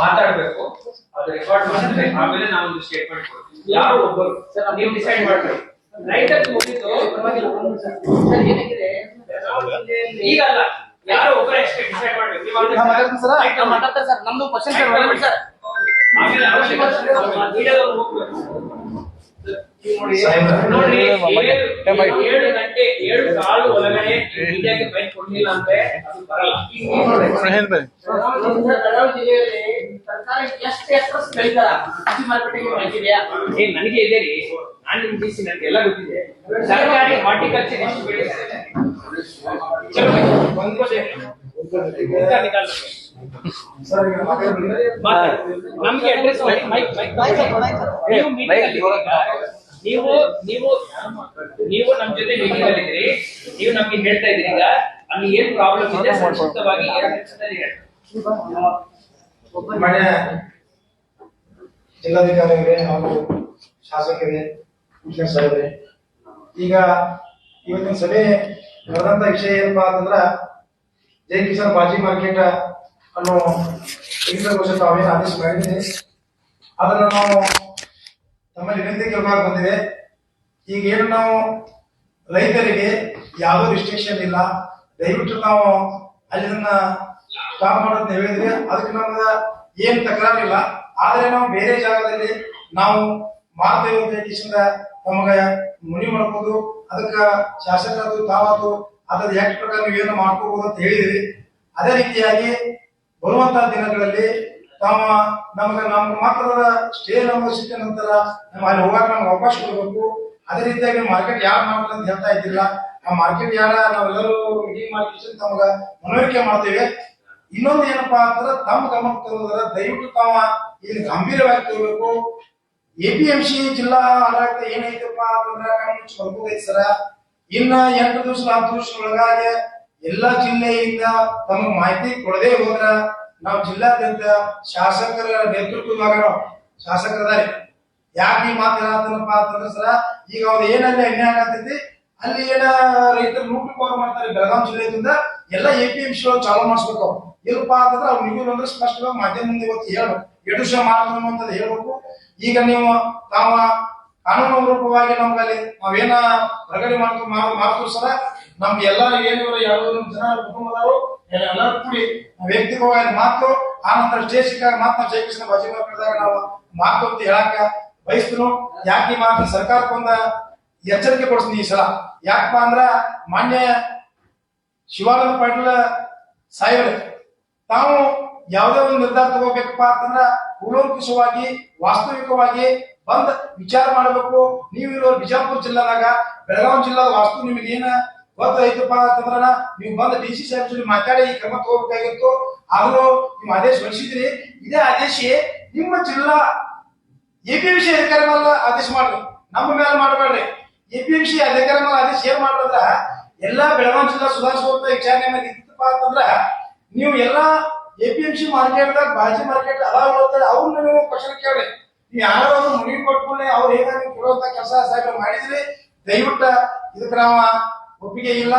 ಮಾತಾಡ್ಬೇಕು. ಅದು ರೆಕಾರ್ಡ್ ಮಾಡಿದ್ರೆ ಆಮೇಲೆ ನಾವೊಂದು ಸ್ಟೇಟ್ಮೆಂಟ್ ಕೊಡ್ತೀವಿ. ಯಾರು ಒಬ್ಬರು. ನೀವು ಡಿಸೈಡ್ ಮಾಡ್ಕೊಳ್ಳಿ. ರೈತರಿಗೆ ಮುಗಿದು ಈಗ ಅಲ್ಲ. ಯಾರು ಒಬ್ಬರು ಅಷ್ಟೇ ಡಿಸೈಡ್ ಮಾಡ್ಬೇಕು. ನೀವು ಸರ್. ಮಾತಾಡ್ತೀನಿ ಸರ್. ನಮ್ದು ಕ್ವೆಶ್ಚನ್ ಸರ್, ಆಮೇಲೆ ಅವಶ್ಯಕತೆ. ಮೀಡಿಯಾದವ್ರು ಹೋಗ್ಬೇಕು. ಏಳು ಗಂಟೆ ಏಳು ಕಾಲು ಒಳಗಡೆ ಬೈಕ್ ಕೊಡ್ಲಿಲ್ಲ ಅಂದ್ರೆ ಅದು ಬರಲ್ಲ. ಬೆಳಗಾವಿ ಜಿಲ್ಲೆಯಲ್ಲಿ ಸರ್ಕಾರ ಎಷ್ಟು ಎಕರೆ ಬೆಳಿತಾರ ಕೃಷಿ ಮಾರುಕಟ್ಟೆಗೆ ಬೆಳೆದಿದೆಯಾ ಏ ನನಗೆ ಇದೆ ರೀ. ನಾನು ನಿಮ್ ನನಗೆ ಎಲ್ಲ ಗೊತ್ತಿದೆ. ಸರ್ಕಾರಿ ಹಾರ್ಟಿಕಲ್ಚರ್ ಎಷ್ಟು ಬೆಳೀತಾರೆ ನಮ್ಗೆ ಅಡ್ರೆಸ್ ಮೈಕ್ ಮೈಕ್ ಮೈಕ್ ಇದ್ದೀರಾ? ನೀವು ನೀವು ನೀವು ನಮ್ ಜೊತೆ ಮೀಟಿಂಗ್ ಅಲ್ಲಿ ಇದ್ದೀರಿ ನೀವು ನಮ್ಗೆ ಹೇಳ್ತಾ ಇದ್ರಿ ಈಗ ಅಲ್ಲಿ ಏನ್ ಪ್ರಾಬ್ಲಮ್ ಇದೆ ಸಂಕ್ಷಿಪ್ತವಾಗಿ ಎರಡು ನಿಮಿಷದಲ್ಲಿ ಹೇಳಿ. ಮಾನ್ಯ ಜಿಲ್ಲಾಧಿಕಾರಿಗಳೇ ಹಾಗೂ ಶಾಸಕರೇ ಮುಖ್ಯ ಸಹೋದರಿ ಈಗ ಇವತ್ತಿನ ಸಭೆ ನಡೆದಂತ ವಿಷಯ ಏನಪ್ಪಾ ಅಂತಂದ್ರ ಜೈ ಕಿಸಾನ್ ಬಾಜಿ ಮಾರ್ಕೆಟ್ ಅನ್ನೋ ತೆಗೆದುಕೋಶ ತಾವೇನು ಆದೇಶ ಮಾಡಿದ್ದೀನಿ ಅದನ್ನ ನಾವು ತಮ್ಮಲ್ಲಿ ವಿನಂತಿ ಕೇಳಬೇಕು ಬಂದಿದೆ. ಈಗ ಏನು ನಾವು ರೈತರಿಗೆ ಯಾವ ರಿಸ್ಟ್ರಿಕ್ಷನ್ ಇಲ್ಲ. ದಯವಿಟ್ಟು ನಾವು ಅಲ್ಲಿನ ಸ್ಟಾಪ್ ಮಾಡೋದನ್ನ ಹೇಳಿದ್ರೆ ಅದಕ್ಕೆ ನಮ್ಗೆ ಏನ್ ತಕರಾರಿಲ್ಲ ಆದ್ರೆ ನಾವು ಬೇರೆ ಜಾಗದಲ್ಲಿ ನಾವು ಹೇಳಿ ನಮಗ ಮುನಿ ಮಾಡ್ಬೋದು. ಅದಕ್ಕ ಶಾಸಕರದು ತಾವದು ಅದ್ರ ಯಾಕೆ ಪ್ರಕಾರ ನೀವೇನು ಮಾಡ್ಕೋಬಹುದು ಅಂತ ಹೇಳಿದಿರಿ. ಅದೇ ರೀತಿಯಾಗಿ ಬರುವಂತಹ ದಿನಗಳಲ್ಲಿ ತಾವ ನಮಗೆ ನಮ್ಮ ಮಾತ್ರ ಸ್ಟೇ ನಮ್ಗೆ ಸಿಕ್ಕ ನಂತರ ನಾವು ಅಲ್ಲಿ ಹೋಗಾಕ ನಮ್ಗೆ ಅವಕಾಶ ಕೊಡಬೇಕು. ಅದೇ ರೀತಿಯಾಗಿ ಮಾರ್ಕೆಟ್ ಯಾರು ಮಾಡ್ತಾರೆ ಅಂತ ಹೇಳ್ತಾ ಇದ್ದಿಲ್ಲ. ಆ ಮಾರ್ಕೆಟ್ ಯಾರ, ನಾವೆಲ್ಲರೂ ಮೀಟಿಂಗ್ ಮಾಡಿ ತಮಗ ಮನವರಿಕೆ ಮಾಡ್ತೇವೆ. ಇನ್ನೊಂದು ಏನಪ್ಪಾ ಅಂದ್ರೆ ತಮ್ಮ ಗಮನಕ್ಕೆ ತರೋದ್ರ ದಯವಿಟ್ಟು ತಾವ ಇಲ್ಲಿ ಗಂಭೀರವಾಗಿ ತಗೋಬೇಕು. ಸಿ ಜಿಲ್ಲಾ ಆಡಳಿತ ಏನೈತಪ್ಪ ಅಂತಂದ್ರೆ ಬರ್ಬೋದೈತಿ ಸರ. ಇನ್ನ ಎಂಟು ದಿವಸ, ಹತ್ತು ದಿವಸ ಒಳಗಾಗಿ ಎಲ್ಲಾ ಜಿಲ್ಲೆಯಿಂದ ತಮಗೆ ಮಾಹಿತಿ ಕೊಡದೇ ಹೋದ್ರ ನಾವು ಜಿಲ್ಲಾದ್ಯಂತ ಶಾಸಕರ ನೇತೃತ್ವದಾಗ ಶಾಸಕರದಾರಿ. ಯಾಕೆ ಈ ಅಂತಂದ್ರೆ ಸರ, ಈಗ ಅವ್ರು ಏನಲ್ಲಿ ಅನ್ಯಾಯ ಆಗತೈತಿ, ಅಲ್ಲಿ ಏನ ರೈತರು ನೂಟು ಕೋರ್ ಮಾಡ್ತಾರೆ ಬೆಳಗಾವಿ ಜಿಲ್ಲೆಯಿಂದ ಎಲ್ಲ ಎ ಪಿ ಎಂ ಸಿಗಳು ಚಾಲೂ ಮಾಡಿಸ್ಬೇಕು ಅವ್ರು. ಇಲ್ಲಪ್ಪ ಅಂತಂದ್ರೆ ಅವ್ರು ನಿಗೂರು ಅಂದ್ರೆ ಸ್ಪಷ್ಟವಾಗಿ ಮಾಧ್ಯಮ ಮುಂದೆ ಇವತ್ತು ಹೇಳು ಎರಡು ವಿಷಯ ಮಾಡ್ತಾರೆ ಅಂತ ಹೇಳ್ಬೇಕು. ಈಗ ನೀವು ತಾವ ಕಾನೂನು ರೂಪವಾಗಿ ನಮ್ಗಲ್ಲಿ ನಾವೇನ ಹೊರಗಡೆ ಮಾಡ್ತೀವಿ ಮಾಡ್ತೀವಿ ಸರ ನಮ್ಗೆ ಎಲ್ಲ ಏನು ಯಾವ್ದು ಜನ ಕುಟುಂಬದವರು ಎಲ್ಲರೂ ಕೂಡಿ ನಾವು ವ್ಯಕ್ತಿಗತವಾಗಿ ಮಾತು ಆನಂತರ ನಂತರ ಸ್ಟೇಷನ್ ಮಾತು ನಾವು ಜಯಕೃಷ್ಣ ಬಾಜಿ ಮಾತಾಡಿದಾಗ ನಾವು ಮಾತು ಅಂತ ಹೇಳಾಕ ಬಯಸ್ತು ಯಾಕೆ ಮಾತ್ರ ಮಾತು ಸರ್ಕಾರಕ್ಕೊಂದ ಎಚ್ಚರಿಕೆ ಕೊಡಿಸ್ತೀನಿ ಈ ಸಲ? ಯಾಕಪ್ಪ ಅಂದ್ರ ಮಾನ್ಯ ಶಿವಾನಂದ ಪಾಟೀಲ್ ಸಾಹೇಬ್ರೆ, ತಾವು ಯಾವುದೇ ಒಂದು ನಿರ್ಧಾರ ತಗೋಬೇಕಪ್ಪ ಅಂತಂದ್ರ ಕೂಲಂಕುಷವಾಗಿ, ವಾಸ್ತವಿಕವಾಗಿ ಬಂದ್ ವಿಚಾರ ಮಾಡಬೇಕು. ನೀವು ಇರೋ ಬಿಜಾಪುರ ಜಿಲ್ಲಾದಾಗ, ಬೆಳಗಾವಿ ಜಿಲ್ಲಾದ ವಾಸ್ತು ನಿಮಗೆ ಏನ ಗೊತ್ತೈತಪ್ಪ ಅಂತಂದ್ರ ನೀವು ಬಂದ ಡಿ ಸಿ ಸಾಹೇಬ್ ಜೊತೆ ಮಾತಾಡಿ, ಈ ಕ್ರಮ ತಗೋಬೇಕಾಗಿತ್ತು. ಆದ್ರೂ ನೀವು ಆದೇಶ ಹೊರಡಿಸಿದ್ರಿ ಇದೇ ಆದೇಶ ನಿಮ್ಮ ಜಿಲ್ಲಾ ಎ ಪಿ ಎಪಿಎಂಸಿ ಅಧಿಕಾರ ಮೇಲೆ ಆದೇಶ ಮಾಡ್ರಿ. ನಮ್ಮ ಮೇಲೆ ಮಾಡಬೇಡ್ರಿ. ಎಪಿಎಂಸಿ ಅಧಿಕಾರ ಮೇಲೆ ಆದೇಶ ಏನ್ ಮಾಡ್ರಂದ್ರ ಎಲ್ಲಾ ಬೆಳಗಾವಿ ಜಿಲ್ಲಾ ಸುಧಾರಿಸುವಂತ ವಿಚಾರಣೆ ಮೇಲೆ ಇತ್ತಪ್ಪ ಅಂತಂದ್ರ, ನೀವು ಎಲ್ಲಾ ಸಿ ಮಾರ್ಕೆಟ್ ಬಾಜಿ ಮಾರ್ಕೆಟ್ ಅದಾವ ಅವ್ರನ್ನ ನೀವು ಕ್ವಶನ್ ಕೇಳ್ರಿ. ನೀವು ಯಾರೋ ಮುನಿ ಕೊಟ್ಕೊಂಡೆ ಅವ್ರು ನೀವು ಕೊಡುವಂತ ಕೆಲಸ ಸಾಹೇಬ್ರು ಮಾಡಿದ್ರಿ, ದಯವಿಟ್ಟು ಇದಕ್ಕೆ ನಾವು ಒಪ್ಪಿಗೆ ಇಲ್ಲ,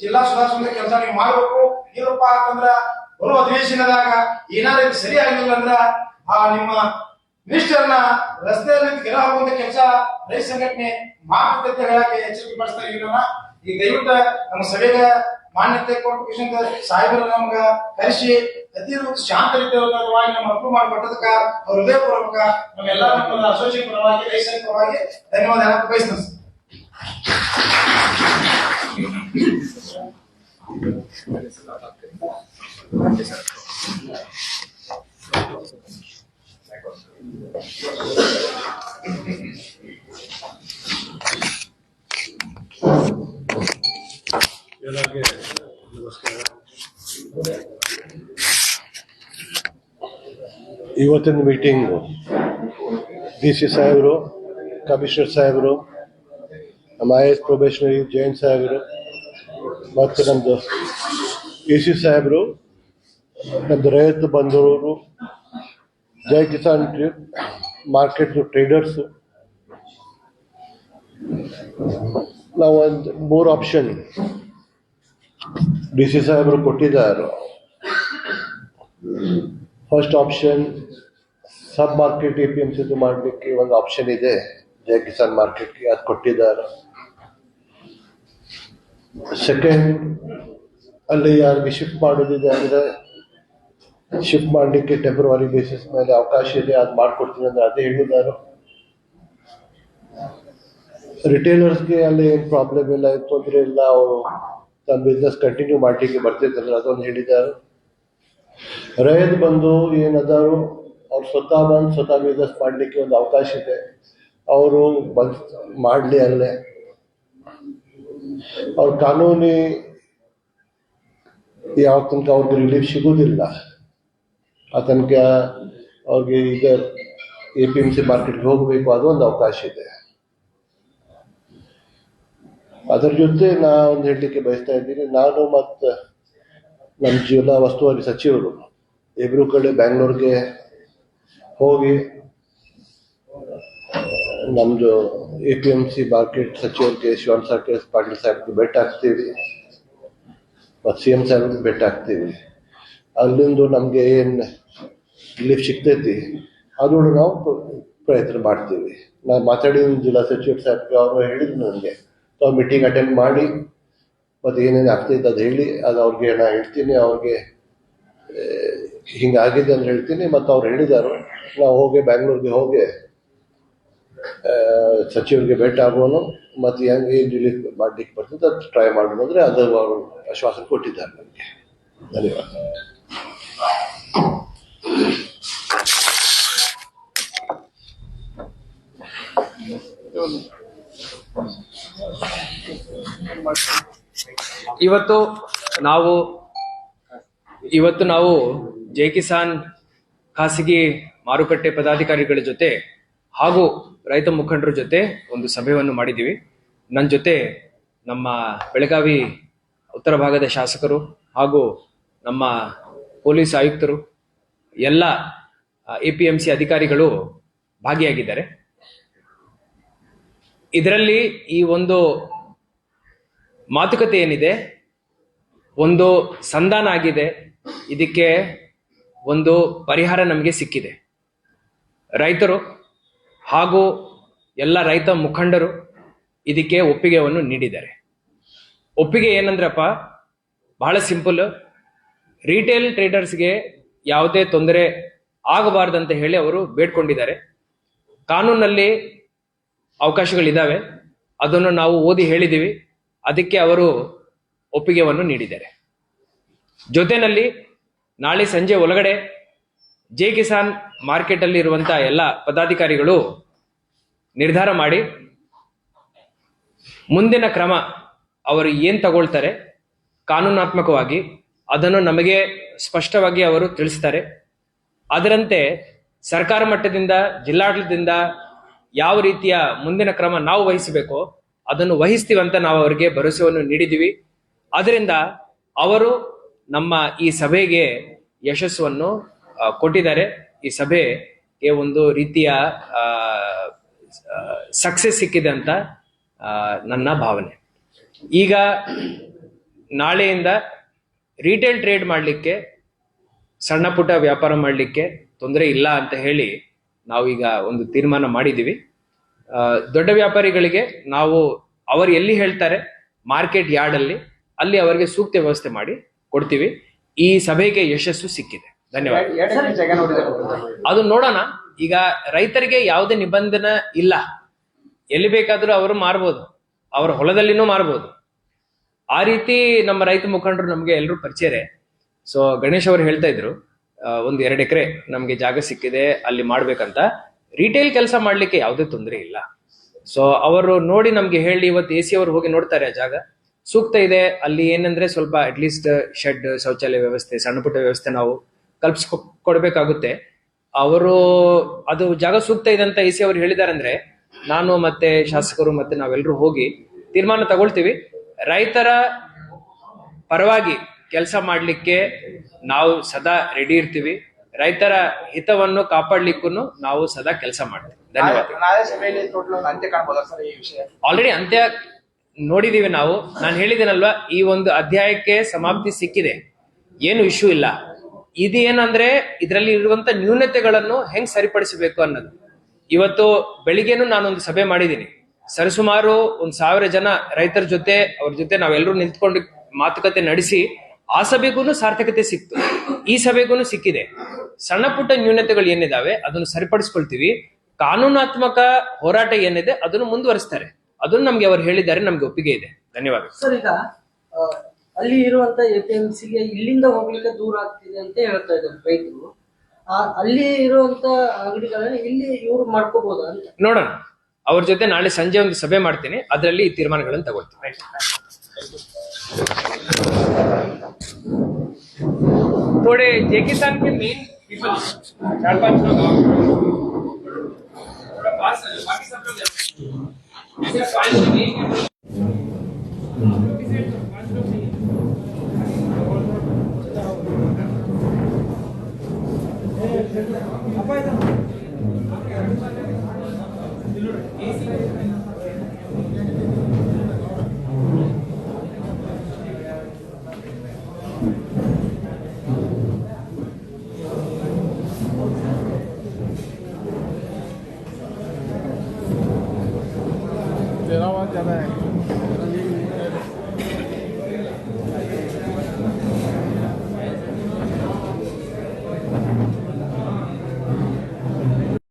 ಜಿಲ್ಲಾ ಸುಧಾರಿಸಿದ ಕೆಲಸ ನೀವು ಮಾಡಬೇಕು ಏನಪ್ಪಾ ಅಂತಂದ್ರ ಬರುವ ಅಧಿವೇಶನದಾಗ ಇದು ಸರಿ ಆಗಿಲ್ಲ ಅಂದ್ರ ಆ ನಿಮ್ಮ ಮಿನಿಸ್ಟರ್ನ ರಸ್ತೆಯಲ್ಲಿ ಗೆಲ ಹಾಕುವಂತ ಕೆಲಸ ರೈತ ಸಂಘಟನೆ ಮಾಡ್ತದೆ ಅಂತ ಹೇಳಕ್ಕೆ ಎಚ್ಚರಿಕೆ ಪಡಿಸ್ತಾ ಇರೋಣ. ಈಗ ದಯವಿಟ್ಟು ನಮ್ಮ ಸಭೆಗೆ ಮಾನ್ಯತೆ ಕೊಟ್ಟು ಸಾಹೇಬರ ನಮ್ಗ ಕರೆಸಿ, ಅತಿ ಶಾಂತ ರೀತಿಯಾಗಿ ನಮ್ಮ ಅಪ್ರೂವ್ ಮಾಡಿಕೊಟ್ಟದಕ್ಕ ಅವ್ರ ಹೃದಯಪೂರ್ವಕ ನಮ್ಮೆಲ್ಲ ನಮ್ಮ ಅಸೋಸಿಯೇಟ್ ಪರವಾಗಿ, ರೈತ ಪರವಾಗಿ ಧನ್ಯವಾದ ಬಯಸ್ತೇನೆ ಇವತ್ತಿನ ಮೀಟಿಂಗು ಡಿ ಸಿ ಸಾಹೇಬರು ಕಮಿಷನರ್ ಸಾಹೇಬರು ನಮ್ಮ ಐ ಎಸ್ ಪ್ರೊಬೇಷನರಿ ಜೈನ್ ಸಾಹೇಬರು ಮತ್ತು ನಮ್ಮದು ಎ ಸಿ ಸಾಹೇಬರು ನಮ್ಮದು ರೈತ ಬಂಧುವರು Jai Kisan trip market traders ನಾವೊಂದು ಮೂರು ಆಪ್ಷನ್ ಡಿ ಸಿ ಸಾಹೇಬರು ಕೊಟ್ಟಿದ್ದಾರೆ. First option sub market A P M C ಮಾಡಲಿಕ್ಕೆ ಒಂದು ಆಪ್ಷನ್ ಇದೆ. ಜಯ ಕಿಸಾನ್ ಮಾರ್ಕೆಟ್ಗೆ ಅದು ಕೊಟ್ಟಿದ್ದಾರೆ. ಸೆಕೆಂಡ್ ಅಲ್ಲಿ ಯಾರಿಗೆ ಶಿಫ್ಟ್ ಮಾಡೋದಿದೆ ಅಂದರೆ ಶಿಫ್ಟ್ ಮಾಡಲಿಕ್ಕೆ ಟೆಂಪ್ರವರಿ ಬೇಸಿಸ್ ಮೇಲೆ ಅವಕಾಶ ಇದೆ, ಅದು ಮಾಡಿಕೊಡ್ತೀನಿ ಅಂದ್ರೆ ಅದೇ ಹೇಳಿದ್ದಾರೆ. ರಿಟೇಲರ್ಸ್ಗೆ ಅಲ್ಲಿ ಏನು ಪ್ರಾಬ್ಲಮ್ ಇಲ್ಲ, ಏನು ತೊಂದರೆ ಇಲ್ಲ, ಅವರು ತಮ್ಮ ಬಿಸ್ನೆಸ್ ಕಂಟಿನ್ಯೂ ಮಾಡಲಿಕ್ಕೆ ಬರ್ತಿದ್ರಲ್ಲ, ಅದೊಂದು ಹೇಳಿದ್ದಾರೆ. ರೈತ ಬಂದು ಏನದಾರು ಅವ್ರು ಸ್ವತಃ ಬಂದು ಸ್ವತಃ ಬಿಸ್ನೆಸ್ ಮಾಡಲಿಕ್ಕೆ ಒಂದು ಅವಕಾಶ ಇದೆ. ಅವರು ಬಂದ್ ಮಾಡಲಿ ಅಲ್ಲೇ. ಅವ್ರ ಕಾನೂನಿ ಯಾವ ತನಕ ಅವ್ರಿಗೆ ರಿಲೀಫ್ ಸಿಗೋದಿಲ್ಲ. ಆ ತನಕ ಅವ್ರಿಗೆ ಈಗ ಎ ಪಿ ಎಂ ಸಿ ಮಾರ್ಕೆಟ್ಗೆ ಹೋಗಬೇಕು ಒಂದು ಅವಕಾಶ ಇದೆ. ಅದರ ಜೊತೆ ನಾ ಒಂದು ಹೇಳಲಿಕ್ಕೆ ಬಯಸ್ತಾ ಇದ್ದೀನಿ, ನಾನು ಮತ್ತು ನಮ್ಮ ಜಿಲ್ಲಾ ವಸ್ತುವಾರಿ ಸಚಿವರು ಇಬ್ಬರು ಕಡೆ ಬ್ಯಾಂಗ್ಳೂರ್ಗೆ ಹೋಗಿ ನಮ್ಮದು A P M C market sir Shivan S Patil ಸಾಹೇಬ್ಗೆ ಭೇಟಿ ಹಾಕ್ತೀವಿ ಮತ್ತು ಸಿ ಎಂ ಸಾಹೇಬ್ಗೆ ಭೇಟಿ ಹಾಕ್ತೀವಿ ಅಲ್ಲಿಂದ ನಮಗೆ ಏನು ರಿಲೀಫ್ ಸಿಗ್ತೈತಿ ಅದೊಳಗೆ ನಾವು ಪ್ರ- ಪ್ರಯತ್ನ ಮಾಡ್ತೀವಿ. ನಾನು ಮಾತಾಡಿದ ಜಿಲ್ಲಾ ಸಚಿವ ಸಾಹೇಬ್ಗೆ ಅವರು ಹೇಳಿದ್ರು ನನಗೆ. ತಾವು ಮೀಟಿಂಗ್ ಅಟೆಂಡ್ ಮಾಡಿ, ಮತ್ತು ಏನೇನು ಆಗ್ತೈತೆ ಅದು ಹೇಳಿ, ಅದು ಅವ್ರಿಗೆ ನಾನು ಹೇಳ್ತೀನಿ, ಅವ್ರಿಗೆ ಹಿಂಗಾಗಿದೆ ಅಂತ ಹೇಳ್ತೀನಿ, ಮತ್ತು ಅವ್ರು ಹೇಳಿದಾರು. ನಾವು ಹೋಗಿ ಬ್ಯಾಂಗ್ಳೂರ್ಗೆ ಹೋಗಿ ಸಚಿವರಿಗೆ ಭೇಟಿ ಆಗೋನು ಮತ್ತು ಹೆಂಗೆ ಏನು ರಿಲೀಫ್ ಮಾಡಲಿಕ್ಕೆ ಬರ್ತದೆ ಅದು ಟ್ರೈ ಮಾಡೋಣ ಅದು ಅವರು ಆಶ್ವಾಸನೆ ಕೊಟ್ಟಿದ್ದಾರೆ ನನಗೆ ಧನ್ಯವಾದ. ಇವತ್ತು ನಾವು ಇವತ್ತು ನಾವು ಜೈ ಕಿಸಾನ್ ಖಾಸಗಿ ಮಾರುಕಟ್ಟೆ ಪದಾಧಿಕಾರಿಗಳ ಜೊತೆ ಹಾಗೂ ರೈತ ಮುಖಂಡರ ಜೊತೆ ಒಂದು ಸಭೆಯನ್ನು ಮಾಡಿದ್ದೀವಿ. ನನ್ನ ಜೊತೆ ನಮ್ಮ ಬೆಳಗಾವಿ ಉತ್ತರ ಭಾಗದ ಶಾಸಕರು ಹಾಗೂ ನಮ್ಮ ಪೊಲೀಸ್ ಆಯುಕ್ತರು, ಎಲ್ಲ ಎ ಪಿ ಎಂ ಸಿ ಅಧಿಕಾರಿಗಳು ಭಾಗಿಯಾಗಿದ್ದಾರೆ. ಇದರಲ್ಲಿ ಈ ಒಂದು ಮಾತುಕತೆ ಏನಿದೆ, ಒಂದು ಸಂಧಾನ ಆಗಿದೆ, ಇದಕ್ಕೆ ಒಂದು ಪರಿಹಾರ ನಮಗೆ ಸಿಕ್ಕಿದೆ. ರೈತರು ಹಾಗೂ ಎಲ್ಲ ರೈತ ಮುಖಂಡರು ಇದಕ್ಕೆ ಒಪ್ಪಿಗೆಯನ್ನು ನೀಡಿದ್ದಾರೆ. ಒಪ್ಪಿಗೆ ಏನಂದ್ರಪ್ಪ? ಬಹಳ ಸಿಂಪಲ್. ರಿಟೇಲ್ ಟ್ರೇಡರ್ಸ್ಗೆ ಯಾವುದೇ ತೊಂದರೆ ಆಗಬಾರ್ದಂತ ಹೇಳಿ ಅವರು ಬೇಡ್ಕೊಂಡಿದ್ದಾರೆ. ಕಾನೂನಲ್ಲಿ ಅವಕಾಶಗಳಿದ್ದಾವೆ. ಅದನ್ನು ನಾವು ಓದಿ ಹೇಳಿದ್ದೀವಿ. ಅದಕ್ಕೆ ಅವರು ಒಪ್ಪಿಗೆಯನ್ನು ನೀಡಿದ್ದಾರೆ. ಜೊತೆಯಲ್ಲಿ ನಾಳೆ ಸಂಜೆ ಒಳಗಡೆ ಜೆ ಕಿಸಾನ್ ಮಾರ್ಕೆಟ್ ಅಲ್ಲಿ ಇರುವಂತ ಎಲ್ಲ ಪದಾಧಿಕಾರಿಗಳು ನಿರ್ಧಾರ ಮಾಡಿ ಮುಂದಿನ ಕ್ರಮ ಅವರು ಏನ್ ತಗೊಳ್ತಾರೆ ಕಾನೂನಾತ್ಮಕವಾಗಿ ಅದನ್ನು ನಮಗೆ ಸ್ಪಷ್ಟವಾಗಿ ಅವರು ತಿಳಿಸ್ತಾರೆ. ಅದರಂತೆ ಸರ್ಕಾರ ಮಟ್ಟದಿಂದ, ಜಿಲ್ಲಾಡಳಿತದಿಂದ ಯಾವ ರೀತಿಯ ಮುಂದಿನ ಕ್ರಮ ನಾವು ವಹಿಸಬೇಕೋ ಅದನ್ನು ವಹಿಸ್ತೀವಂತ ನಾವು ಅವರಿಗೆ ಭರವಸೆಯನ್ನು ನೀಡಿದ್ದೀವಿ. ಅದರಿಂದ ಅವರು ನಮ್ಮ ಈ ಸಭೆಗೆ ಯಶಸ್ಸನ್ನು ಕೊಟ್ಟಿದ್ದಾರೆ. ಈ ಸಭೆಗೆ ಒಂದು ರೀತಿಯ ಸಕ್ಸಸ್ ಸಿಕ್ಕಿದೆ ಅಂತ ನನ್ನ ಭಾವನೆ. ಈಗ ನಾಳೆಯಿಂದ ರಿಟೇಲ್ ಟ್ರೇಡ್ ಮಾಡಲಿಕ್ಕೆ, ಸಣ್ಣ ಪುಟ್ಟ ವ್ಯಾಪಾರ ಮಾಡಲಿಕ್ಕೆ ತೊಂದರೆ ಇಲ್ಲ ಅಂತ ಹೇಳಿ ನಾವೀಗ ಒಂದು ತೀರ್ಮಾನ ಮಾಡಿದ್ದೀವಿ. ದೊಡ್ಡ ವ್ಯಾಪಾರಿಗಳಿಗೆ ನಾವು, ಅವರು ಎಲ್ಲಿ ಹೇಳ್ತಾರೆ, ಮಾರ್ಕೆಟ್ ಯಾರ್ಡಲ್ಲಿ, ಅಲ್ಲಿ ಅವರಿಗೆ ಸೂಕ್ತ ವ್ಯವಸ್ಥೆ ಮಾಡಿ ಕೊಡ್ತೀವಿ. ಈ ಸಭೆಗೆ ಯಶಸ್ಸು ಸಿಕ್ಕಿದೆ. ಧನ್ಯವಾದ. ಅದು ನೋಡೋಣ. ಈಗ ರೈತರಿಗೆ ಯಾವುದೇ ನಿಬಂಧನ ಇಲ್ಲ. ಎಲ್ಲಿ ಬೇಕಾದರೂ ಅವರು ಮಾರ್ಬೋದು. ಅವರ ಹೊಲದಲ್ಲಿನೂ ಮಾರ್ಬೋದು. ಆ ರೀತಿ ನಮ್ಮ ರೈತ ಮುಖಂಡರು ನಮಗೆ ಎಲ್ಲರೂ ಪರಿಚಯರೇ. ಸೊ ಗಣೇಶ್ ಅವರು ಹೇಳ್ತಾ ಇದ್ರು ಒಂದು ಎರಡು ಎಕರೆ ನಮಗೆ ಜಾಗ ಸಿಕ್ಕಿದೆ ಅಲ್ಲಿ ಮಾಡ್ಬೇಕಂತ. ರಿಟೇಲ್ ಕೆಲಸ ಮಾಡ್ಲಿಕ್ಕೆ ಯಾವುದೇ ತೊಂದರೆ ಇಲ್ಲ. ಸೊ ಅವರು ನೋಡಿ ನಮ್ಗೆ ಹೇಳಿ ಇವತ್ತು ಎ ಸಿ ಅವರು ಹೋಗಿ ನೋಡ್ತಾರೆ ಆ ಜಾಗ. ಸೂಕ್ತ ಇದೆ. ಅಲ್ಲಿ ಏನಂದ್ರೆ ಸ್ವಲ್ಪ ಅಟ್ಲೀಸ್ಟ್ ಶೆಡ್ ಶೌಚಾಲಯ ವ್ಯವಸ್ಥೆ ಸಣ್ಣ ಪುಟ್ಟ ವ್ಯವಸ್ಥೆ ನಾವು ಕಲ್ಪಿಸ್ ಕೊಡ್ಬೇಕಾಗುತ್ತೆ ಅವರು ಅದು ಜಾಗ ಸೂಕ್ತ ಇದೆ ಅಂತ ಎ ಸಿ ಅವರು ಹೇಳಿದಾರಂದ್ರೆ ಅಂದ್ರೆ ನಾನು ಮತ್ತೆ ಶಾಸಕರು ಮತ್ತೆ ನಾವೆಲ್ಲರೂ ಹೋಗಿ ತೀರ್ಮಾನ ತಗೊಳ್ತೀವಿ. ರೈತರ ಪರವಾಗಿ ಕೆಲಸ ಮಾಡಲಿಕ್ಕೆ ನಾವು ಸದಾ ರೆಡಿ ಇರ್ತೀವಿ. ರೈತರ ಹಿತವನ್ನು ಕಾಪಾಡ್ಲಿಕ್ಕೂ ನಾವು ಸದಾ ಕೆಲಸ ಮಾಡ್ತೀವಿ. ಧನ್ಯವಾದ. ಆಲ್ರೆಡಿ ಅಂತ್ಯ ನೋಡಿದೀವಿ ನಾವು. ನಾನು ಹೇಳಿದ್ದೀನಲ್ವಾ ಈ ಒಂದು ಅಧ್ಯಾಯಕ್ಕೆ ಸಮಾಪ್ತಿ ಸಿಕ್ಕಿದೆ. ಏನು ಇಶ್ಯೂ ಇಲ್ಲ. ಇದು ಏನಂದ್ರೆ ಇದರಲ್ಲಿ ಇರುವಂತ ನ್ಯೂನತೆಗಳನ್ನು ಹೆಂಗ್ ಸರಿಪಡಿಸಬೇಕು ಅನ್ನೋದು. ಇವತ್ತು ಬೆಳಿಗ್ಗೆನೂ ನಾನೊಂದು ಸಭೆ ಮಾಡಿದ್ದೀನಿ. ಸರಿಸುಮಾರು ಒಂದ್ ಸಾವಿರ ಜನ ರೈತರ ಜೊತೆ, ಅವ್ರ ಜೊತೆ ನಾವೆಲ್ಲರೂ ನಿಂತ್ಕೊಂಡು ಮಾತುಕತೆ ನಡೆಸಿ, ಆ ಸಭೆಗೂ ಸಾರ್ಥಕತೆ ಸಿಕ್ತು. ಈ ಸಭೆಗೂ ಸಿಕ್ಕಿದೆ. ಸಣ್ಣ ಪುಟ್ಟ ನ್ಯೂನತೆಗಳು ಏನಿದಾವೆ, ಅದನ್ನು ಸರಿಪಡಿಸ್ಕೊಳ್ತೀವಿ. ಕಾನೂನಾತ್ಮಕ ಹೋರಾಟ ಏನಿದೆ, ಅದನ್ನು ಮುಂದುವರಿಸ್ತಾರೆ. ಅದನ್ನು ನಮ್ಗೆ ಅವರು ಹೇಳಿದ್ದಾರೆ, ನಮ್ಗೆ ಒಪ್ಪಿಗೆ ಇದೆ. ಧನ್ಯವಾದ ಅಲ್ಲಿ ಇರುವಂತ ಎ ಪಿ ಎಂ ಸಿಗೆ ಇಲ್ಲಿಂದ ಹೋಗ್ಲಿಕ್ಕೆ ದೂರ ಆಗ್ತಿದೆ ಅಂತ ಹೇಳ್ತಾ ಇದ್ದಾರೆ ರೈತರು ಆ, ಅಲ್ಲಿ ಇರುವಂತ ಅಂಗಡಿಗಳನ್ನ ಇಲ್ಲಿ ಇವ್ರು ಮಾಡ್ಕೋಬಹುದಾ ಅಂತ ನೋಡೋಣ ಅವ್ರ ಜೊತೆ ನಾಳೆ ಸಂಜೆ ಒಂದು ಸಭೆ ಮಾಡ್ತೀನಿ ಅದರಲ್ಲಿ ಈ ತೀರ್ಮಾನಗಳನ್ನು ತಗೊಳ್ತೀನಿ थोड़े जे किसान के मेन पीपल चार पांच लोग और थोड़ा पास है बाकी सब लोग Te lo voy a